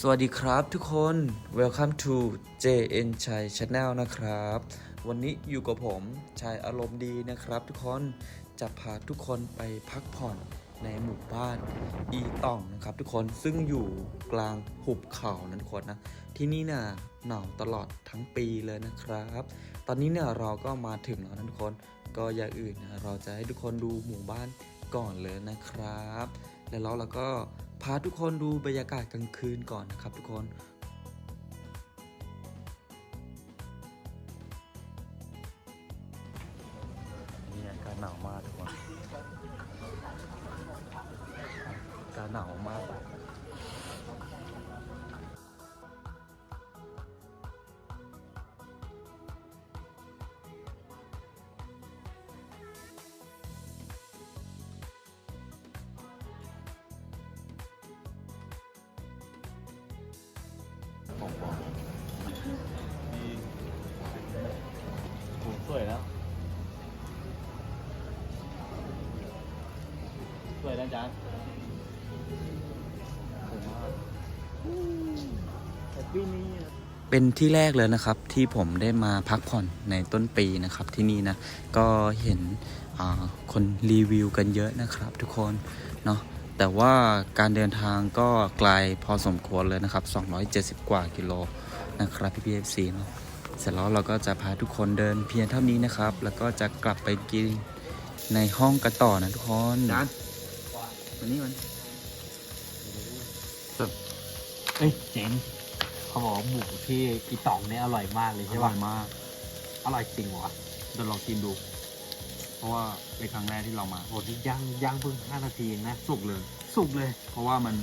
สวัสดีครับทุกคน Welcome to JN ชัย Channel นะครับ วันนี้อยู่กับผมชายอารมณ์ดีนะครับ ทุกคน จะพาทุกคนไปพักผ่อนในหมู่บ้านอีต่องนะครับทุกคนซึ่งอยู่กลางหุบเขานะทุกคนนะ ที่นี่เนี่ยหนาวตลอดทั้งปีเลยนะครับ ตอนนี้เนี่ยเราก็มาถึงแล้วนะทุกคน ก็อย่างอื่นนะเราจะให้ทุกคนดูหมู่บ้านก่อนเลยนะครับ แล้วเราเราก็พาทุกคนดูบรรยากาศกลางคืนก่อนนะครับทุกคน วยนะจ๊ะสวยมากแฮปปี้นี่เป็นที่แรกเลยนะครับที่ผมได้มาพักผ่อนในต้นปีนะครับที่นี่นะก็เห็นอ่าคนรีวิวกันเยอะนะครับทุกคนเนาะแต่ว่าการเดินทางก็ไกลพอสมควรเลยนะครับ 270 กว่ากิโลนะครับพี่พีเอฟซีเนาะเสร็จแล้วเราก็จะพาทุกคนเดินเพียงเท่านี้นะครับ แล้วก็จะกลับไปกินในห้องกันต่อนะทุกคน จานวันนี้มันเอ้ยเจ๋งเขาบอกว่าหมูที่อีตองเนี่ยอร่อยมากเลยอใช่ร่ป่ะอยมาก อร่อยจริงวะเดี๋ยวลองกินดู เพราะว่าเป็นครั้งแรกที่เรามา โหที่ย่างย่างเพิ่งห้านาทีเองนะสุกเลย สุกเลย เพราะว่ามัน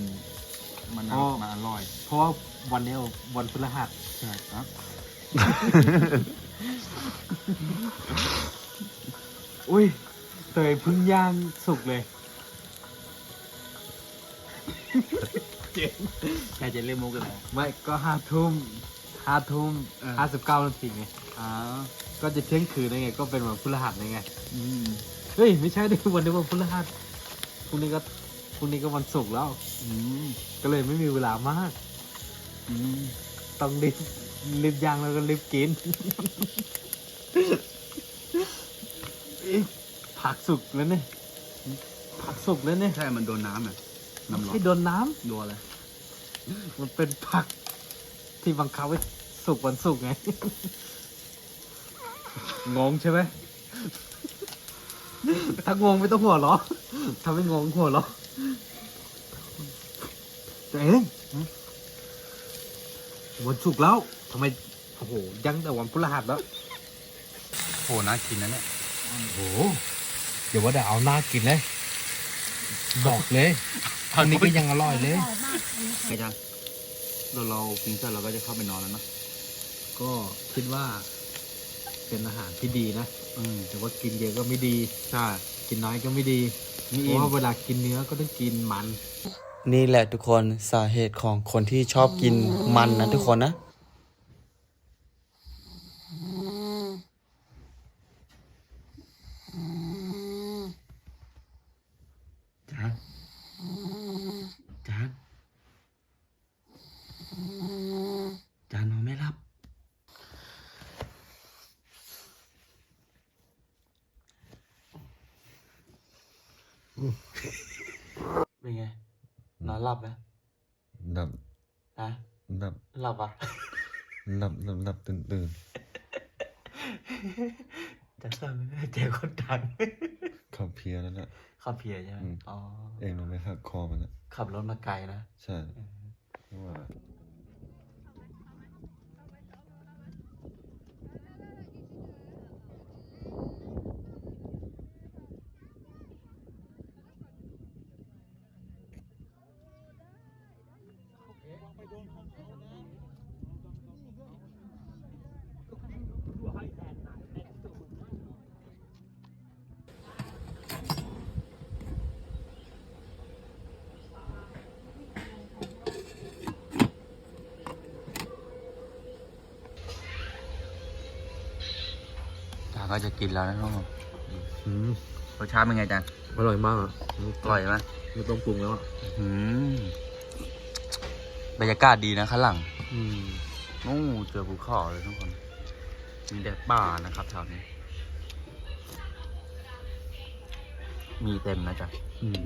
มันอ๋อ มันอร่อยเพราะว่าวันเนี้ยวันพฤหัสใช่ครับอุ้ยเตยเพิ่งย่างสุกเลยเจ๋ง แกจะเล่นมุกกันเหรอไม่ก็ห้าทุ่มห้าทุ่มห้าสิบเก้านาทีไงอ้าวก็จะเที่ยงคืนได้ไง ก็เป็นวันพฤหัสไง อืมเฮ้ย ไม่ใช่ดิวันนี้วันพฤหัสพรุ่งนี้ก็พรุ่งนี้ก็วันศุกร์แล้ว อืมก็เลยไม่มีเวลามาก อืมต้องรีบรีบย่างแล้วก็รีบกินเอ๊ะผักสุกแล้วเนี่ยผักสุกแล้วเนี่ย ใช่มันโดนน้ำอะ น้ำร้อนที่โดนน้โดนอะไรำมันเป็นผัก ที่บังคับให้สุกวันศุกร์ไง งงใช่ไหมถ้างงไม่ต้องหัวเราะถ้าไม่งงหัวเราะตัวเองวันศุกร์แล้วทำไมโอ้โหยังแต่วันพฤหัสแล้วโหน่ากินนะเนี่ยโอ้โหเดี๋ยวว่าเดี๋ยวเอาหน้ากินเลย บอกเลย อันนี้ก็ยังอร่อยเลยไงจ๊ะเราเรากินเสร็จเราก็จะเข้าไปนอนแล้วนะก็คิดว่า เป็นอาหารที่ดีนะอืมแต่ว่ากินเยอะก็ไม่ดีใช่กินน้อยก็ไม่ดีนี่เพราะว่าเวลากินเนื้อก็ต้องกินมัน นี่แหละทุกคนสาเหตุของคนที่ชอบกินมันนะทุกคนนะ จาน จาน จานนอนไม่หลับ เป็นไง นอนหลับไหมหลับฮะหลับหลับอะหลับหลับหลับตื่นตื่นจะสั่งไม่เจอคนดังเขาเพลียแล้วนะขับเพียใช่ไหมอืมอ๋อเองลงไปหักคอมันนะขับรถมาไกลนะ ใช่เพราะว่า จา ก็จะกินแล้วนะทุกคนอืมรสชาติเป็นไงจานอร่อยมากอะอร่อยไหมไม่ต้องปรุงแล้วอืมบรรยากาศดีนะข้างหลัง อืมโอ้เจอภูเขาเลยทุกคน มีแดดป่านะครับแถวนี้ มีเต็มนะจ๊ะอืม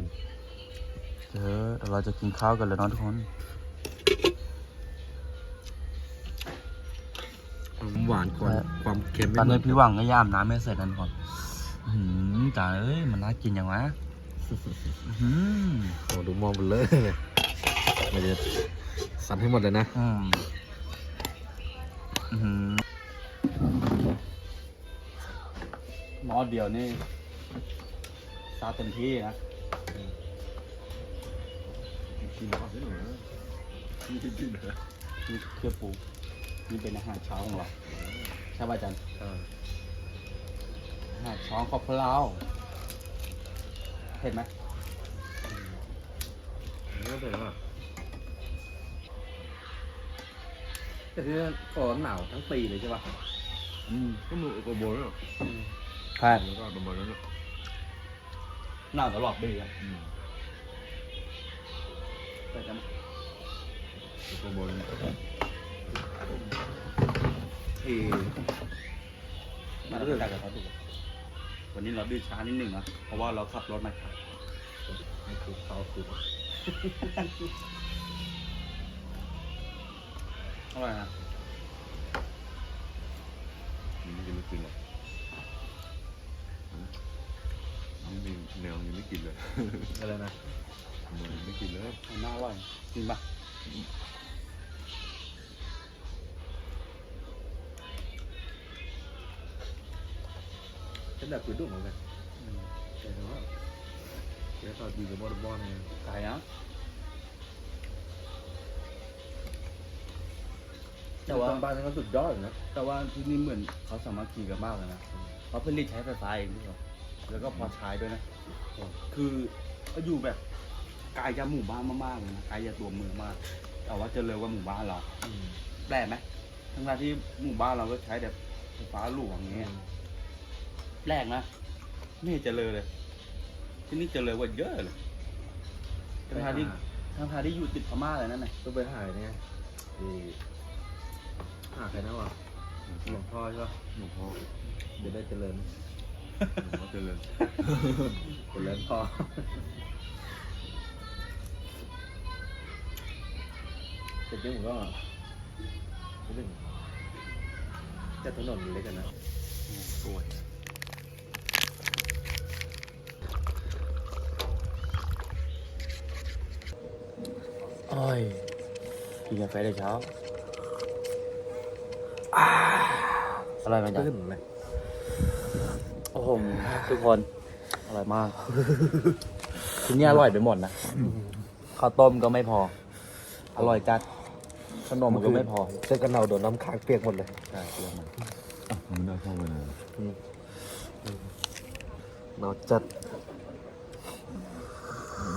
เจอเราจะกินข้าวกันแล้วเนาะทุกคน ความหวานก่อนใช่ความเค็มไม่ตอนเหมืนี้อนพี่หวังก็ย่ามน้ำไม่เสร็จนั่นก่อนอื้อหืมจ๋าเอ้ยมันน่ากินอย่างวะอื้อหืมโอ้ดูมองหมดเลยเนี่ยมันจะสั่นให้หมดเลยนะ อืมอื้อหือหมอเดียวนี่ซาเต็มที่นะกินข้าวได้หนูนะนี่กินเหรอนี่เครือปู นี่เป็นอาหารเช้าของเราใช่ป่ะจันอ่าอาหารเช้าของพวกเราเห็นไหมนี่ก็เป็นว่าแต่ที่นั่นก็หนาวทั้งปีเลยใช่ป่ะอืมก็มือโกโบนอะใช่แล้วก็ประมาณนั้นอะหน้าตลอดปีอะอืมแต่จะโกโบน เอมาแล้วกันกับเขาถูกวันนี้เราดื้อช้านิดหนึ่งนะเพราะว่าเราขับรถมาช้าไม่ถูกเขาถูกอร่อยนะนี่ยังไม่กินหรอกนี่มีแนวยังไม่กินเลย อะไรนะมันยังไม่กินเลยมันน่าอร่อยจริงปะ ฉันแบบปืนดุเหมือนกันแต่ว่าแกตอนดีกับบอลบอลเนี่ยไก่นะแต่ว่าบ้านนั้นก็สุดยอดเลยนะ แต่ว่าที่นี่เหมือนเขาสามัคคีกันมากเลยนะเขาผลิตใช้ไฟฟ้าเองด้วยแล้วก็พอใช้ด้วยนะ คือก็อยู่แบบไกลจากหมู่บ้านมากๆเลยนะไกลจากตัวเมืองมาก แต่ว่าเจริญกว่าหมู่บ้านเราแปลกไหมทั้งๆที่หมู่บ้านเราก็ใช้แต่ไฟฟ้าหลวงอย่างเงี้ย แปลกนะไม่เห็นเจริญเลย ที่นี่เจริญกว่าเยอะเลยทั้งๆที่ทั้งๆที่อยู่ติดพม่าเลยนั่นน่ะต้องไปหาเนี่ยดีหาใครนะวะหลวงพ่อใช่ป่ะหลวงพ่อจะได้เจริญหลวงพ่อเจริญเจริญพ่อเสร็จยังผมก็นิดหนึ่งแต่ถนนมันเล็กกันนะสวย อ้ยกินกาแฟได้เช้าอ่าอร่อยไหมจ๊ะขึ้นเลยโอ้โหทุกคน อร่อยมากทีนี้อร่อยไปหมดนะข้าวต้มก็ไม่พอ อร่อยจัดขนมก็ไม่พอเส้นกระเนาโดนน้ำค้างเปียกหมดเลยใช่เรื่องมันมันน่าเข้ามานะเราจัด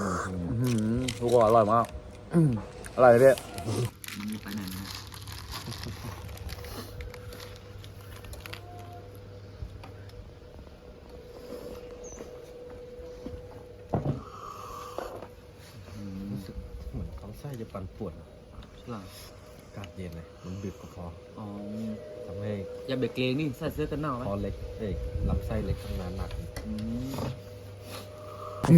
น่าเข้ามาอื้อหือทุกคนอร่อยมาก อื้ออร่อยเลยพี่รู้สึกเหมือนท้องไส้จะปั่นป่วนอะหลังอากาศเย็นเลยมันดึกกว่าคออ๋อทำให้อย่าเบรกเกรงนี่ใส่เสื้อกันหนาวไหมคอเล็กเอ้ยลำไส้เล็กทำงานหนักโอ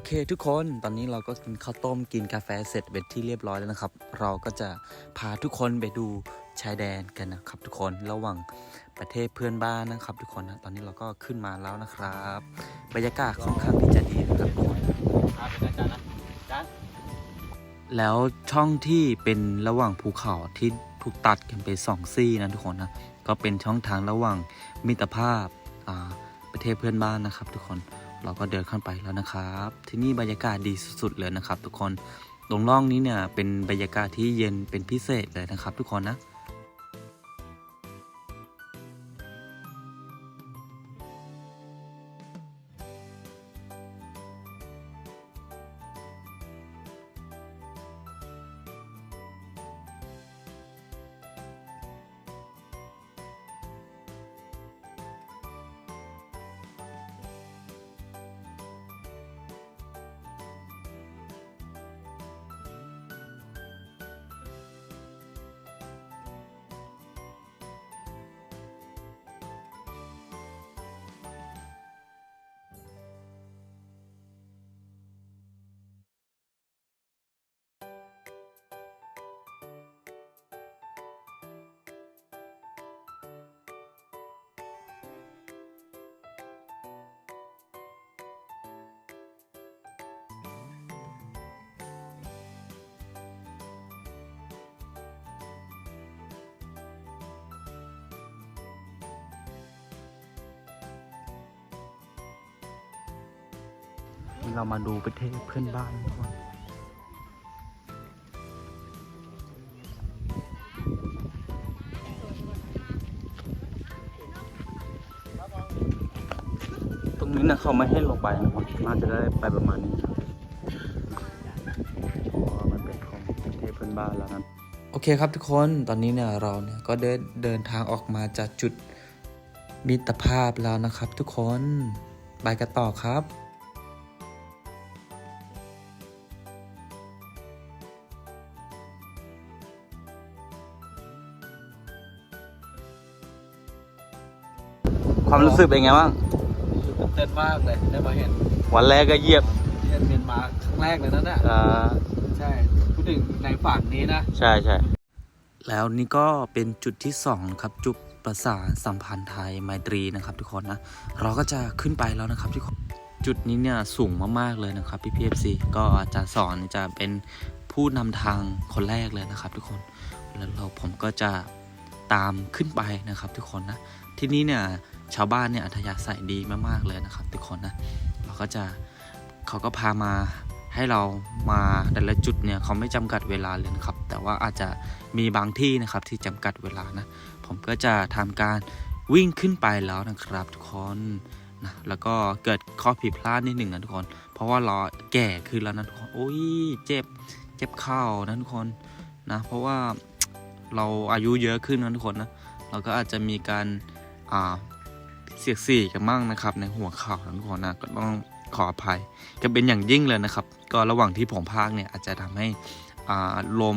อเคทุกคนตอนนี้เราก็กินข้าวต้มกินกาแฟเสร็จเป็นที่เรียบร้อยแล้วนะครับ เราก็จะพาทุกคนไปดูชายแดนกันนะครับทุกคนระหว่างประเทศเพื่อนบ้านนะครับ ทุกคนนะตอนนี้เราก็ขึ้นมาแล้วนะครับ บรรยากาศค่อนข้างที่จะดีนะครับทุกคนแล้วช่องที่เป็นระหว่างภูเขาที่ถูกตัดกันไปสองซี่นะทุกคนนะก็เป็นช่องทางระหว่างมิตรภาพอาประเทศเพื่อนบ้านนะครับ ทุกคน เราก็เดินขึ้นไปแล้วนะครับ ที่นี่บรรยากาศดีสุดๆเลยนะครับ ทุกคนตรงร่องนี้เนี่ยเป็นบรรยากาศที่เย็นเป็นพิเศษเลยนะครับ ทุกคนนะ นี่เรามาดูประเทศเพื่อนบ้านทุกคนตรงนี้นะเขาไม่ให้ลงไปนะคนน่าจะได้ไปประมาณนี้ครับเพราะว่ามันเป็นของประเทศเพื่อนบ้านแล้วนะโอเคครับทุกคนตอนนี้เนี่ยเราเนี่ยก็เดินเดินทางออกมาจากจุดมิตรภาพแล้วนะครับทุกคน ไปกันต่อครับ ความรู้สึกเป็นไงบ้างตื่นเต้นมากเลยได้มาเห็นวันแรกก็เหยียบเที่ยนเมียนมาครั้งแรกเลยนั่นน่ะอ่าใช่พูดถึงในฝั่งนี้นะใช่ใช่แล้วนี่ก็เป็นจุดที่สองครับจุดประสานสัมพันธ์ไทยไมตรีนะครับ ทุกคนนะเราก็จะขึ้นไปแล้วนะครับทุกคนจุดนี้เนี่ยสูงมากๆเลยนะครับพี่พีเอฟซีก็อาจารย์สอนจะเป็นผู้นำทางคนแรกเลยนะครับ ทุกคนแล้วเราผมก็จะตามขึ้นไปนะครับ ทุกคนนะที่นี่เนี่ย ชาวบ้านเนี่ยอัธยาศัยดีมากๆเลยนะครับ ทุกคนนะเราก็จะเขาก็พามาให้เรามาแต่ละจุดเนี่ยเขาไม่จำกัดเวลาเลยนะครับ แต่ว่าอาจจะมีบางที่นะครับที่จำกัดเวลานะ ผมก็จะทำการวิ่งขึ้นไปแล้วนะครับ ทุกคนนะแล้วก็เกิดข้อผิดพลาดนิดหนึ่งนะทุกคน เพราะว่าเราแก่ขึ้นแล้วนะทุกคนโอ้ยเจ็บเจ็บเข่านะทุกคนนะเพราะว่าเราอายุเยอะขึ้นนะทุกคนนะเราก็อาจจะมีการอ่า เสียดสีกันบ้างนะครับ ในหัวข่านะทุกคนนะก็ต้องขออภัยก็เป็นอย่างยิ่งเลยนะครับ ก็ระหว่างที่ผมพากเนี่ยอาจจะทำให้อ่าลม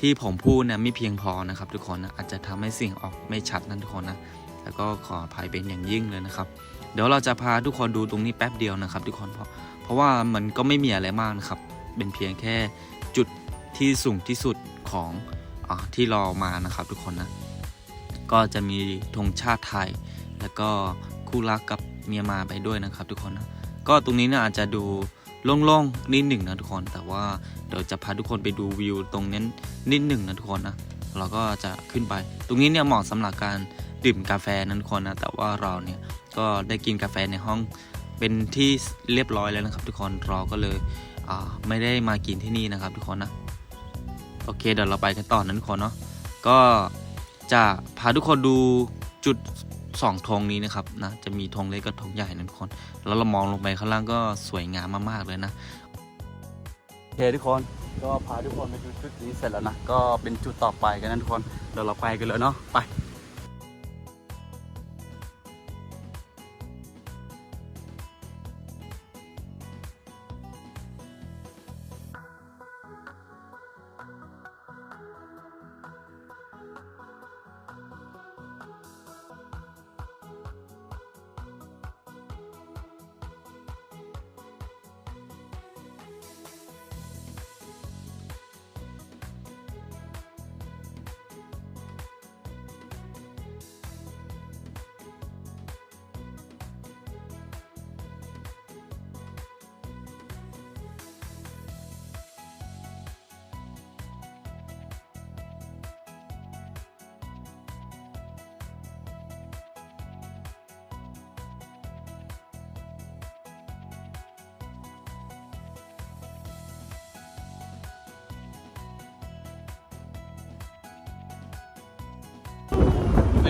ที่ผมพูดเนี่ยไม่เพียงพอนะครับ ทุกคนนะอาจจะทำให้เสิ่งออกไม่ชัดนั่นทุกคนนะแล้วก็ขออภัยเป็นอย่างยิ่งเลยนะครับ เดี๋ยวเราจะพาทุกคนดูตรงนี้แป๊บเดียวนะครับ ทุกคนเพราะเพราะว่ามันก็ไม่มีอะไรมากนะครับ เป็นเพียงแค่จุดที่สูงที่สุดของอาที่เรามานะครับ ทุกคนนะก็จะมีธงชาติไทย แล้วก็คู่รักกับเมียมาไปด้วยนะครับ ทุกคนนะก็ตรงนี้เนี่ยอาจจะดูโล่งๆนิดหนึ่งนะทุกคนแต่ว่าเดี๋ยวจะพาทุกคนไปดูวิวตรงนั้นนิดหนึ่งนะทุกคนนะเราก็จะขึ้นไป ตรงนี้เนี่ยเหมาะสำหรับการดื่มกาแฟนะทุกคนนะแต่ว่าเราเนี่ยก็ได้กินกาแฟในห้องเป็นที่เรียบร้อยแล้วนะครับ ทุกคนเราก็เลยไม่ได้มากินที่นี่นะครับ ทุกคนนะโอเคเดี๋ยวเราไปกันต่อนะทุกคนเนาะก็จะพาทุกคนดูจุด สองธงนี้นะครับนะจะมีธงเล็กกับธงใหญ่นะทุกคน แล้วเรามองลงไปข้างล่างก็สวยงามมากๆเลยนะโอเคทุกคนก็พาทุกคนไปดูจุดนี้เสร็จแล้วนะก็เป็นจุดต่อไปกันนะทุกคนเดี๋ยวเราไปกันเลยเนาะไป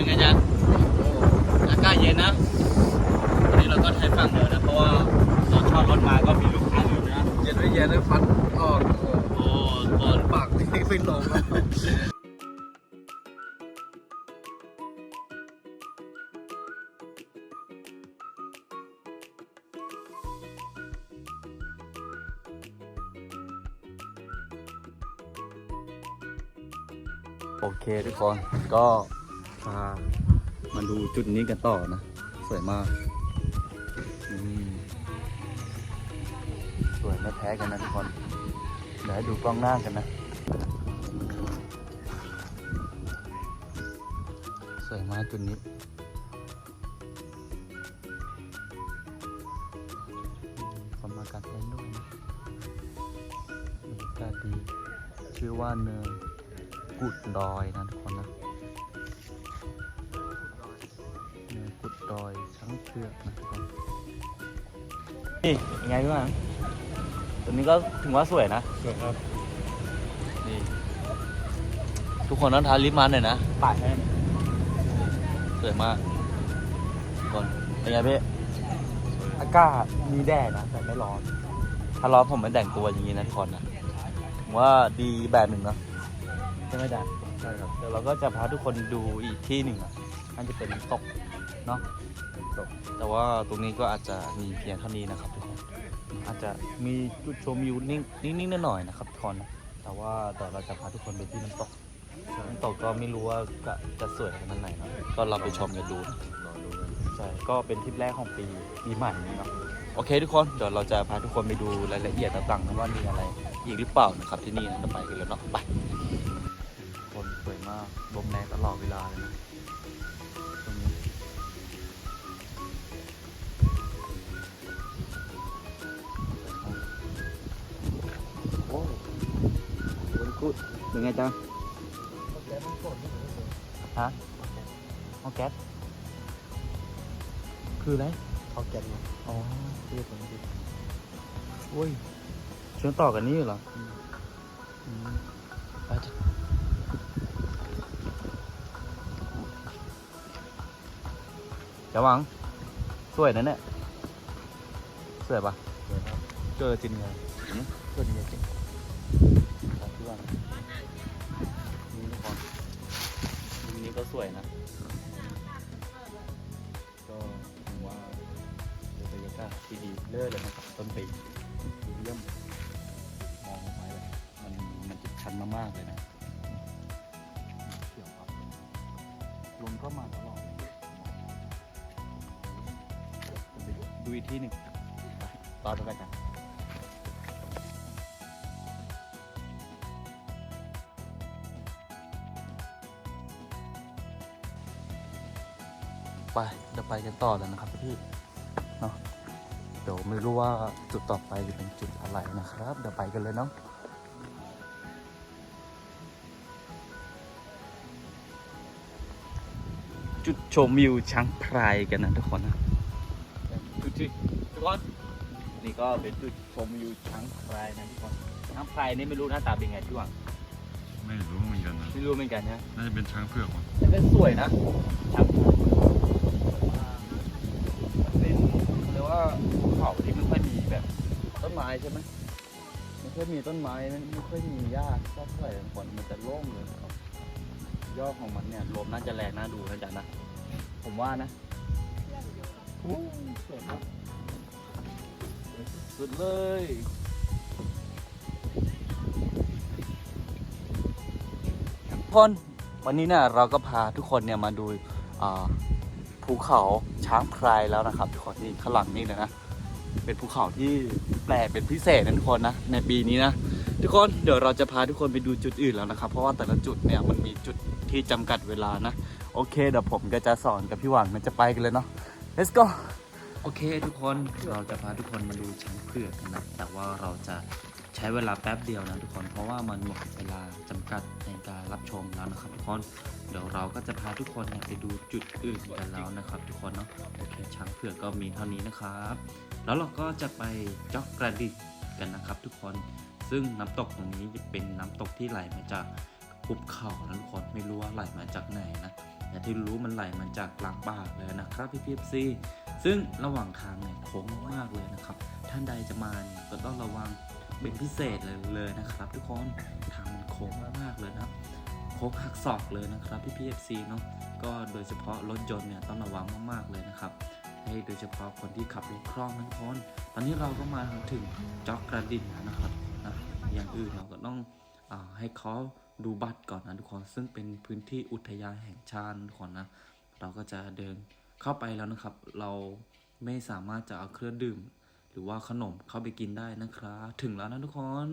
เป็นไงจ๊ะอากาศเย็นนะวันนี้เราก็ใช้ฝั่งเดินนะ เพราะว่าตอนชอบรถมาก็มีลูกค้าอยู่นะ เย็นไม่เย็นเลยฟันออกโอ้ก่อนปากนี่ไม่ลงแล้วโอเคทุกคนก็ พามาดูจุดนี้กันต่อนะ สวยมากสวยไม่แพ้กันนะทุกคน เดี๋ยวให้ดูกล้องหน้ากันนะ สวยมากจุดนี้คนมากางเต็นด้วยนะบรรยากาศดี ชื่อว่าเนินกุดดอยนะทุกคนนะ เนินกุดดอยช้างเผือกนะทุกคนนี่ยังไงบ้างรงนี้ก็ถึงว่าสวยนะ สวยครับนี่ทุกคนต้องทาลิปมันหน่อยนะปากแห้งสวยมากทุกคนเป็นไงพี่อากาศมีแดดนะแต่ไม่ร้อน ถ้าร้อนผมไม่แต่งตัวอย่างนี้นะทุกคนนะผมว่าดีแบบหนึ่งนะใช่ไหมจ๊ะใช่ครับเดี๋ยวเราก็จะพาทุกคนดูอีกที่หนึ่งอะน่าจะเป็นน้ำตกเนาะตก แต่ว่าตรงนี้ก็อาจจะมีเพียงเท่านี้นะครับทุกคนอาจจะมีจุดชมวิวนิ่งนิ่งๆหน่อยๆนะครับทุกคนแต่ว่าเดี๋ยวเราจะพาทุกคนไปที่น้ำตกน้ำตกก็ไม่รู้ว่าจะจะสวยขนาดไหนนะก็เราไปชมกันดูนะใช่ก็เป็นทริปแรกของปีปีใหม่นี้เนาะโอเคทุกคนเดี๋ยวเราจะพาทุกคนไปดูรายละเอียดต่างๆนะว่ามีอะไรอีกหรือเปล่านะครับที่นี่นะจะไปกันแล้วเนาะไปคนสวยมากลมแรงตลอดเวลาเลยนะ วันกูดเป็นไงจ๊ะฮะเอาแก๊สคืออะไรเขาแกนอ๋อเรียกผมดิโอ้ยเชื่อมต่อกันนี่เหรออืมไปจ้ะเดี๋ยวหวังสวยนะเนี่ยสวยปะสวยครับเจอจริงเลยสวยจริงจริง ก็สวยนะ ก็ผมว่าเป็นบรรยากาศที่ดีเลิศเลยนะครับต้นปีดีเยี่ยมมองออกไปแล้วมันมันจะชันมากๆเลยนะเขียวครับลมก็มาตลอดไปดูอีกที่หนึ่งไปรอดูกันกัน ไปเดี๋ยวไปกันต่อแล้วนะครับพี่เนาะเดี๋ยวไม่รู้ว่าจุดต่อไปจะเป็นจุดอะไรนะครับ เดี๋ยวไปกันเลยเนาะจุดชมวิวช้างพรายกันนะทุกคนนะจุดที่ทุกคนนี่ก็เป็นจุดชมวิวช้างพรายนะทุกคนช้างพรายนี่ไม่รู้หน้าตาเป็นไงพี่หวังไม่รู้เหมือนกันนะไม่รู้เหมือนกันนะน่าจะเป็นช้างเผือกมั้งแต่ก็สวยนะช้างพรายาที่ไม่ค่อยมีแบบต้นไม้ใช่ไหมไม่ค่อยมีต้นไม้ไม่ไม่ค่อยมีหญ้าสักเท่าไหร่ทุกคนมันจะโล่งเลยครับยอดของมันเนี่ยลมน่าจะแรงน่าดูนะจ๊ะนะผมว่านะโอ้สวยมากสุดเลยทุกคนวันนี้เนี่ยเราก็พาทุกคนเนี่ยมาดูภูเขาช้างพรายแล้วนะครับ ทุกคนนี่ข้างหลังนี่เลยนะ เป็นภูเขาที่แปลกเป็นพิเศษนะทุกคนนะในปีนี้นะทุกคนเดี๋ยวเราจะพาทุกคนไปดูจุดอื่นแล้วนะครับ เพราะว่าแต่ละจุดเนี่ยมันมีจุดที่จำกัดเวลานะ โอเคเดี๋ยวผมก็จะสอนกับพี่หวังมันจะไปกันเลยเนาะ let's go โอเคทุกคนเราจะพาทุกคนมาดูช้างเผือกกันนะแต่ว่าเราจะใช้เวลาแป๊บเดียวนะทุกคนเพราะว่ามันหมดเวลาจำกัดในการรับชมแล้วนะครับทุกคนเดี๋ยวเราก็จะพาทุกคนไปดูจุดอื่นกันแล้วนะครับ ทุกคนเนาะโอเคช้างเผือกก็มีเท่านี้นะครับ แล้วเราก็จะไปจอกกระดิกกันนะครับ ทุกคน ซึ่งน้ำตกตรงนี้เป็นน้ำตกที่ไหลมาจากภูเขานะทุกคนไม่รู้ว่าไหลมาจากไหนนะแต่ที่รู้มันไหลมาจากกลางป่าเลยนะครับพี่พีซีซึ่งระหว่างทางเนี่ยโค้งมากเลยนะครับ ท่านใดจะมาเนี่ยก็ต้องระวังเป็นพิเศษเลยเลยนะครับ ทุกคนทางมันโค้งมากๆเลยนะโค้งหักศอกเลยนะครับพี่พีเอฟซีเนาะก็โดยเฉพาะรถยนต์เนี่ยต้องระวังมากๆเลยนะครับ ให้โดยเฉพาะคนที่ขับรถคล่องทุกคนตอนนี้เราก็มาถึงจอกกระดิ่งแล้วนะครับนะอย่างอื่นเราก็ต้องอให้เขาดูบัตรก่อนนะทุกคนซึ่งเป็นพื้นที่อุทยานแห่งชาติทุกคนนะเราก็จะเดินเข้าไปแล้วนะครับ เราไม่สามารถจะเอาเครื่องดื่ม หรือว่าขนมเข้าไปกินได้นะครับ ถึงแล้วนะทุกคน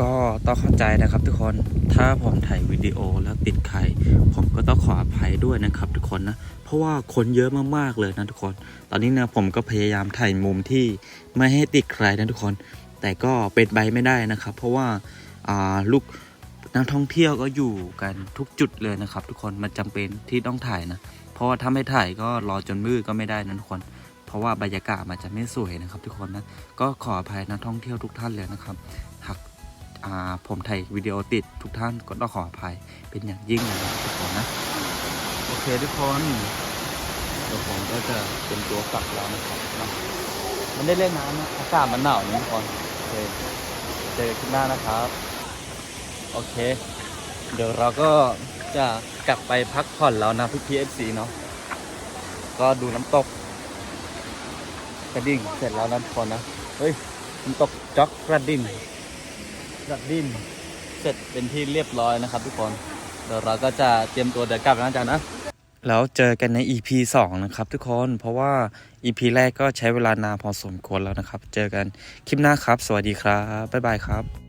ก็ต้องเข้าใจนะครับทุกคนถ้าผมถ่ายวิดีโอแล้วติดใครผมก็ต้องขออภัยด้วยนะครับทุกคนนะเพราะว่าคนเยอะมากๆเลยนะทุกคน ตอนนี้นะผมก็พยายามถ่ายมุมที่ไม่ให้ติดใครนะทุกคน แต่ก็เป็นไปไม่ได้นะครับ เพราะว่าาลูกนักท่องเที่ยวก็อยู่กันทุกจุดเลยนะครับ ทุกคนมันจำเป็นที่ต้องถ่ายนะ เพราะว่าถ้าไม่ถ่ายก็รอจนมืดก็ไม่ได้นะทุกคน เพราะว่าบรรยากาศมันจะไม่สวยนะครับ ทุกคนนะก็ขออภัยนักท่องเที่ยวทุกท่านเลยนะครับหาก ผมถ่ายวิดีโอติดทุกท่านก็ต้องขออภัยเป็นอย่างยิ่งเลยนะครับทุกคนนะ โอเคทุกคนเดี๋ยวผมก็จะเป็นตัวกลับแล้วนะครับนะมันได้เล่นน้ำนะอากาศมันหนาวนะทุกคนโอเคเจอกันข้างหน้านะครับ โอเค เดี๋ยวเราก็จะกลับไปพักผ่อนแล้วนะพี่พีเอฟซีเนาะก็ดูน้ำตกกระดิ่งเสร็จแล้วนะทุกคนนะ เฮ้ย น้ำตกจ็อกกระดิ่ง กระดิ่งเสร็จเป็นที่เรียบร้อยนะครับทุกคน เดี๋ยวเราก็จะเตรียมตัวเดินกลับแล้วนะจ๊ะนะแล้วเจอกันใน EP 2 นะครับทุกคน เพราะว่า EP แรกก็ใช้เวลานานพอสมควรแล้วนะครับ เจอกันคลิปหน้าครับ สวัสดีครับ บ๊ายบายครับ